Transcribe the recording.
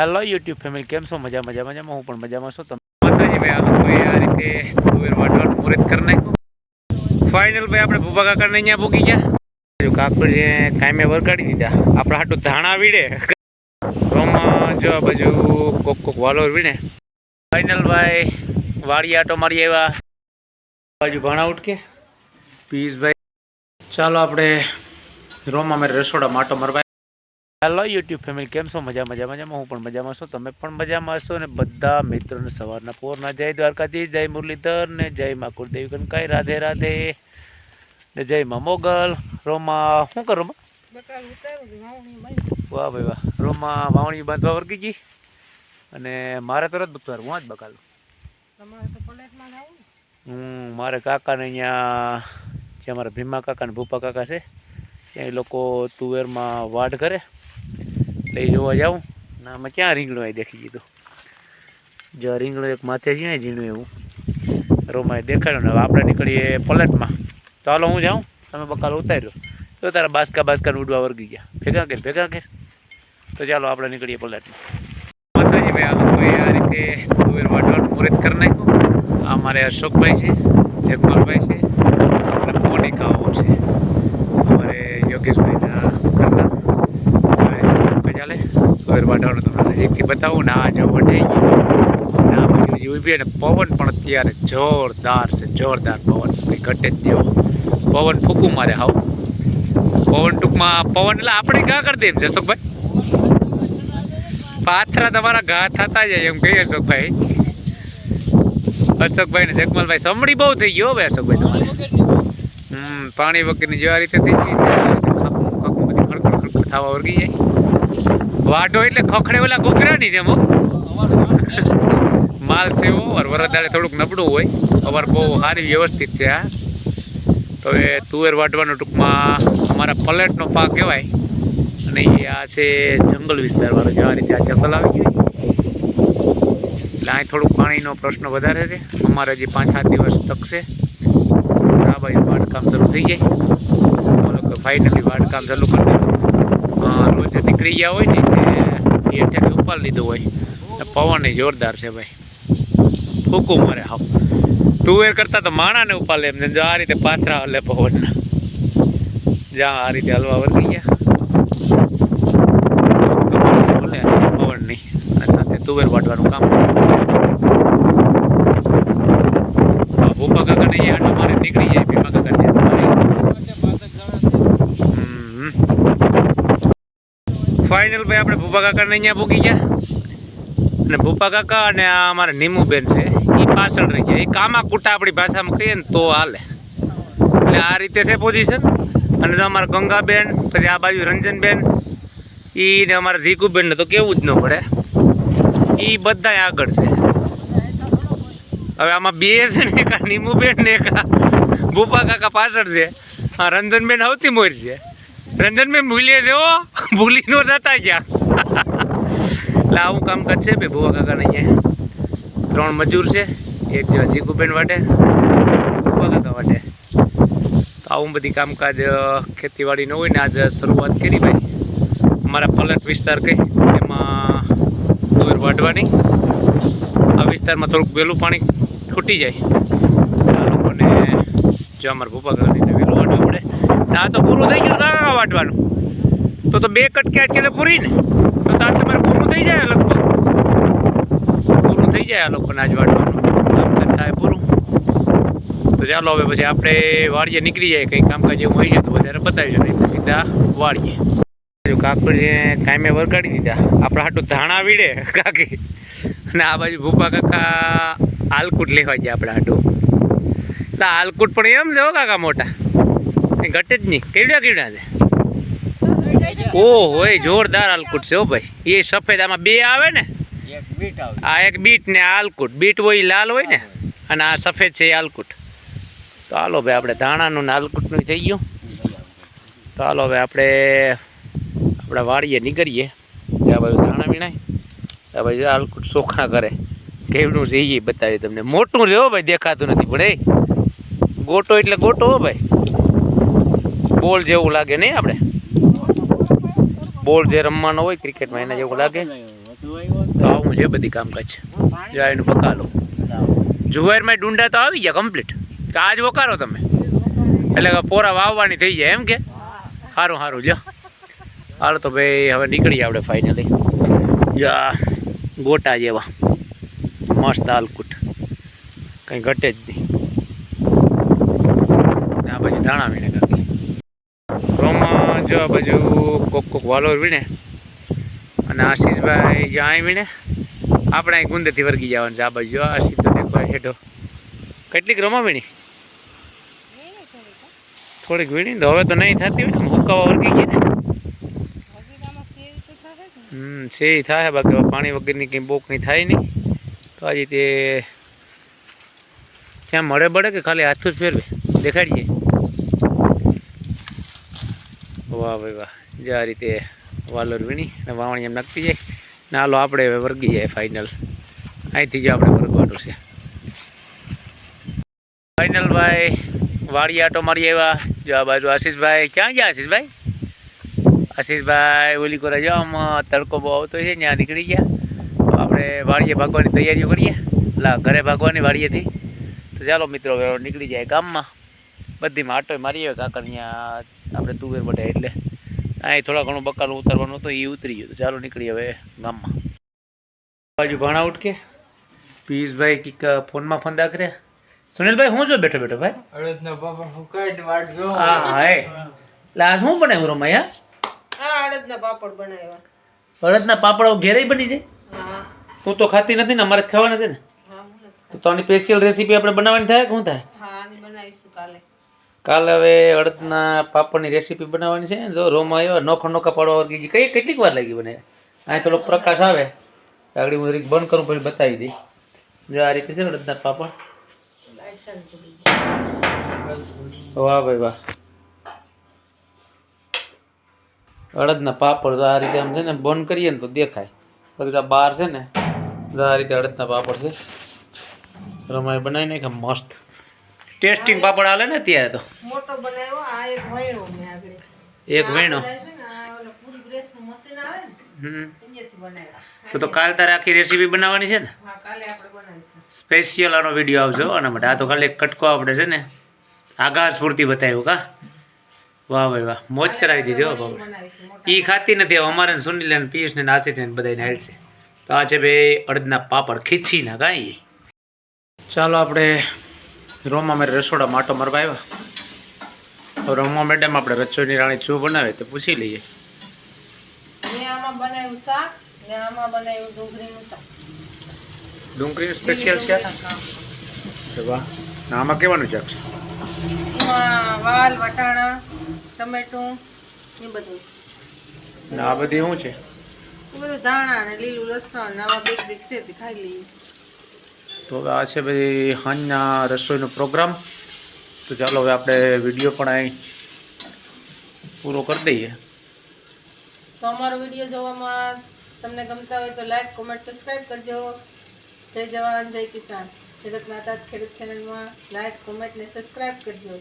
Hello YouTube family કેમ છો? મજા મજા, મજામાં હું પણ મજામાં છું. તમે માતાજી, ભાઈ, આ લોકોએ આ રીતે તુવેર વાટવાનું મુહૂર્ત કરી નાખ્યું. ફાઇનલ ભાઈ, આપણે ભૂપા કાકાને અહીંયા પૂકી ગયા. કાકડીએ કાંઈ વરગાડી દીધા. આપણે હાટું ધાણા વીડે રોમાં જો આ બાજુ કોક કોક વાલોર વીણે. ફાઇનલ ભાઈ, વાળી આટો મારી આવ્યા. બાજુ ભાણા ઉઠકે ભાઈ ચાલો આપણે રોમાં મેં રસોડામાં આટો મારવા હેલો યુટ્યુબ ફેમિલી કેમ છો? મજા મજા મજામાં. હું પણ મજામાં છું. તમે પણ મજામાં હશો ને? બધા મિત્રોને સવારના પોરના જય દ્વારકાધીશ જય મુરલીધર ને જય મા કુળદેવી કનકાઈ રાધે રાધે ને જય મા મોગલ. રોમા શું કરો રોમા? વાહ ભાઈ વાહ. રોમા વાવણી બાંધવા વર્ગી ગઈ? અને મારે તરત બપોર હું જ બકાલું હું મારે કાકાને અહીંયા જે અમારા ભીમા કાકા ને ભૂપા કાકા છે ત્યાં એ લોકો તુવેરમાં વાઢ કરે. એટલે એ જોવા જાઉં. ના આમાં ક્યાં રીંગણું અહીં દેખી દીધું? જો રીંગણું એક માથે છે ને ઝીણું એવું. રોમાએ દેખાડ્યું ને આપણે નીકળીએ પલટમાં. હાલો હું જાઉં, તમે બકાલ ઉતાર્યો. તો તારા બાસકા બાસકા ઉડવા વર્ગી ગયા. ભેગા કે ભેગા કે તો ચાલો આપણે નીકળીએ પલટમાં. માતાજી ભાઈ, આ લોકોએ આ રીતે તુવેર વાટવાનું મુહૂર્ત કરી નાખ્યું. આ મારે અશોકભાઈ છે જગમાલભાઈ છે આપણે મોનિકાઓ છે અમારે યોગેશભાઈના ઘરના હવે ચાલે તુવેર તમને નજીકથી બતાવું, ને આ જો વઢાઈ ગયું. આ બાજુ જે ઊભી છે પવન પણ અત્યારે જોરદાર છે, જોરદાર પવન. કંઈ ઘટે જ જેવો પવન ફૂકું મારે હાવ. પવન ટૂંકમાં, પવન એટલે આપણે ઘા કરી દઈએ ને, જસુકભાઈ? પાથરા તમારા ઘા થતા જાય એમ કહીએ અશોકભાઈ. અશોકભાઈ ને જગમલભાઈ, સમડી બહુ થઈ ગયો ભાઈ અશોકભાઈ તમારે. હમ, પાણી વગરની જેવા રીતે થઈ ગઈ ખડખડ ખડખડ થવા વર્ગી જાય. વાઢો એટલે ખખડે ઓલા ઘોઘરાની જેમ માલ છે એવો અર વરદાડે થોડુંક નબળું હોય. અવાર બહુ સારી વ્યવસ્થિત છે આ. તો એ તુવેર વાટવાનો ટૂંકમાં અમારા પલેટનો પાક કહેવાય. અને આ છે જંગલ વિસ્તારવાળો, જે આ રીતે આ જંગલ આવી ગયું. એટલે અહીં થોડુંક પાણીનો પ્રશ્ન વધારે છે. અમારે હજી પાંચ સાત દિવસ તકશે આ બાજુ વાટકામ શરૂ થઈ જાય ફાઇનલી વાટકામ ચાલુ કરી રોજ નીકળી ગયા હોય ને, એ ઠેક ઉપાડ લીધું હોય. પવન જોરદાર છે ભાઈ. ફૂકું મારે હાવ. તુવેર કરતા તો માણાને ઉપાડે એમ ને જો આ રીતે પાથરા હલે પવનના. જ્યાં આ રીતે હલવા વર્ગી ગયા. પવનની. અને સાથે તુવેર વાટવાનું કામ હા, ભૂપા કાકાને એ આટો મારે નીકળી જાય ભીમા કાકા ફાઇનલ ભાઈ આપણે ભૂપા કાકાને અહીંયા પૂકી ગયા. અને ભૂપા કાકા અને આ અમારા નીમુબેન છે એ પાછળ રહી ગયા. એ કામા કુટા આપણી ભાષામાં કહીએ ને તો હાલે. એટલે આ રીતે છે પોઝિશન અને તો અમારા ગંગાબેન, પછી આ બાજુ રંજનબેન એને અમારે ઝીકુબેન તો કેવું જ ન પડે. એ બધાય આગળ છે. હવે આમાં બે છે ને એક આ નીમુબેન ને એક ભૂપા કાકા પાછળ છે. હા રંજનબેન સૌથી મોર છે. રંજનબેન ભૂલીએ છે? ભૂલી નો જતા જ્યાં એટલે આવું કામકાજ છે બે ભૂવા કાકાને અહીંયા. ત્રણ મજૂર છે, એક જો જીકુબેન વાટે, ભુવા કાકા વાટે. આવું બધી કામકાજ ખેતીવાડીનું હોય ને આજે શરૂઆત કરી ભાઈ. અમારા પલટ વિસ્તાર કઈ એમાં દોર વાઢવાની. આ વિસ્તારમાં થોડુંક વહેલું પાણી ખૂટી જાય. લોકોને જો અમારા ભૂપા કાકાની વહેલું વાટવું પડે ને આ તો પૂરું થઈ ગયું કાકા વાટવાનું. તો તો બે કટકે અત્યારે પૂરી ને તો તાર તમારે પૂરું થઈ જાય લગભગ પૂરું થઈ જાય આ લોકોને આજ વાટવાનું. થાય પૂરું. તો ચાલો હવે પછી આપણે વાડીએ નીકળી જાય, કંઈ કામકાજ એવું હોય છે તો વધારે બતાવીશું નહીં સીધા વાળીએ કાકડીએ કાંઈ વરગાડી દીધા, આપણા હાટું ધાણા વીડે કાકી. અને આ બાજુ ભૂપા કાકા આલકુટ લેવા ગયા આપણા હાટું. એટલે આલકુટ પણ એમ લેવો કાકા મોટા. ઘટે જ નહીં. કેવડા કેવડા છે? ઓ હોય જોરદાર આલકુટ છે ઓ ભાઈ. એ સફેદ આમાં બે આવે ને? આ એક બીટ ને આલકુટ બીટ હોય લાલ હોય ને? અને આ સફેદ છે એ આલકુટ તો હાલો ભાઈ આપણે ધાણાનું ને આલકુટનું થઈ ગયું. તો હાલો હવે આપણે આપણા વાળીએ નીકળીએ. ત્યાં બાજુ ધાણા વીણાય. ત્યાં ભાઈ આલકુટ ચોખા કરે. કેવડું છે એ બતાવી તમને. મોટું છે હો ભાઈ દેખાતું નથી પણ એ ગોટો એટલે ગોટો હો ભાઈ. બોલ જેવું લાગે નહીં આપણે? બોલ જે રમવાનો હોય ક્રિકેટમાં એના જેવું લાગે. તો આવું છે બધી કામકાજ. એનું પકાલો જુવારમાં ડુંડા તો આવી ગયા કમ્પ્લીટ આજ વકારો તમે. એટલે પોરા વાવવાની થઈ જાય એમ કે? સારું સારું જો હાલો તો ભાઈ, હવે નીકળીએ આપણે ફાઇનલી જા, ગોટા જેવા. મસ્ત હાલકુટ. કંઈ ઘટે જ નહીં. આ બાજુ દાણા વીણે. જો આ બાજુ કોક કોક વાલોર વીણે અને આશીષભાઈ જ્યાં વીણે, આપણે અહીં ગુંદેથી વર્ગી જવાનું છે આ બાજુ. જો આશીષ તો ભાઈ હેઠો. કેટલીક રમા વીણી? થોડીક વીણી, તો હવે તો નહીં થતી હોય ને હુકાવા વર્ગી ગઈ ને. હમ, છે થાય, બાકી પાણી વગરની કંઈ બહુ નહીં થાય નહીં. તો આજે તે, ત્યાં મળે બળે કે ખાલી હાથું જ ફેરવે? દેખાડીએ. વાહ ભાઈ વાહ. જે આ રીતે વાલોર વીણી અને વાવણી એમ નાખતી જાય. ને હાલો આપણે હવે વર્ગી જાય ફાઇનલ અહીંથી જ આપણે વર્ગવાનું છે. ફાઇનલ ભાઈ વાડી આટો મારી આવ્યા. જો આ બાજુ આશીષભાઈ, ક્યાં ગયા આશીષભાઈ? આશીષભાઈ, ઓલી કોરા જો આમાં તડકો બહુ આવતો છે, ત્યાં નીકળી ગયા. તો આપણે વાડીએ ભાગવાની તૈયારીઓ કરીએ. લા, ઘરે ભાગવાની વાડીએથી. તો ચાલો મિત્રો નીકળી જાય ગામમાં. બધીમાં આટો મારી આવ્યો કાકા અહીંયા આપણે તુવેર બધે એટલે અહીં થોડા ઘણું બકાલું ઉતારવાનું હતું એ ઉતરી ગયું. તો ચાલો નીકળી હવે ગામમાં. બાજુ ભાણા ઉઠકે પિયુષભાઈ કીક ફોનમાં ફોન કરે. સુનિલભાઈ હું જો બેઠો બેઠો ભાઈ? અડદના પાપડ હુકાઈને વાટજો. હા હા એ એટલે શું બનાવ્યું રોમાં યાર આ અડદના પાપડ બનાવ્યા. અડદના પાપડ ઘેરે બની જાય? હા. તું તો ખાતી નથી ને અમારે જ ખાવાના છે ને. હા હું નથી તો આની સ્પેશિયલ રેસીપી આપણે બનાવવાની થાય કે શું થાય? હા બનાવીશું કાલે. કાલે હવે અડદના પાપડની રેસીપી બનાવવાની છે. જો રોમાં આવ્યો, નોખો નોખા પાડવા ગઈ કઈ કેટલીક વાર લાગી બને અહીં થોડો પ્રકાશ આવે. આગળ હું બંધ કરું, પછી બતાવી દઈ જો આ રીતે છે અડદના પાપડ. વાહ ભાઈ વાહ. અડદના પાપડ તો આ રીતે આમ છે ને, બંધ કરીએ ને તો દેખાય. પછી આ બહાર છે ને જો આ રીતે અડદના પાપડ છે. રમાય બનાવી નાખે મસ્ત. ટેસ્ટિંગ પાપડ આલે ને ત્યારે તો. મોટો બનાવ્યો આ એક વણ્યો મે આગળ. એક વેણો આ છે ને આ ઓલો પૂરી પ્રેસનું મશીન આવે ને હમ. તો તો કાલ તારે આખી રેસીપી બનાવવાની છે ને? સ્પેશિયલ આનો વીડિયો આવજો હો આના માટે. આ તો ખાલી કટકો આપણે છે ને આગાહ સ્ફૂર્તિ બતાવ્યું કા? વાહ ભાઈ વાહ. મોજ કરાવી દીધી હો બાબા એ ખાતી નથી અમારે સુનિલ ને પિયુષ ને નાસિર ને બધાને હાલ છે. તો આ છે ભાઈ અડદના પાપડ ખીચી ના કાંઈ ચાલો આપણે રોમા મારે રસોડા માટો મરવા આવ્યા. તો રોમા મેડમ આપણે રસોઈની રાણી શું બનાવે તો પૂછી લઈએ. મેં આમાં બનાવ્યું શાક ને આમાં બનાવ્યું ડુંગળીનું શાક. ડુંગળીનું સ્પેશિયલ છે તો વાહ. આમાં કેવાનું શાક છે? એમાં વાલ વટાણા ટમેટું એ બધું. ને આ બધી શું છે? એ બધું ધાણા ને લીલું લસણ ને આવા બેક બેક છે ખાઈ લઈએ. તો હવે આ છે ભાઈ હાંજના રસોઈનો પ્રોગ્રામ. તો ચાલો હવે આપણે વીડિયો પણ અહીં પૂરો કરી દઈએ. તો અમારો વીડિયો જોવામાં તમને ગમતા હોય તો લાઈક કોમેન્ટ સબસ્ક્રાઈબ કરજો. જય જવાન, જય કિસાન. જગતના તાત ખેડૂત ચેનલમાં લાઈક કોમેન્ટ ને સબસ્ક્રાઈબ કરજો.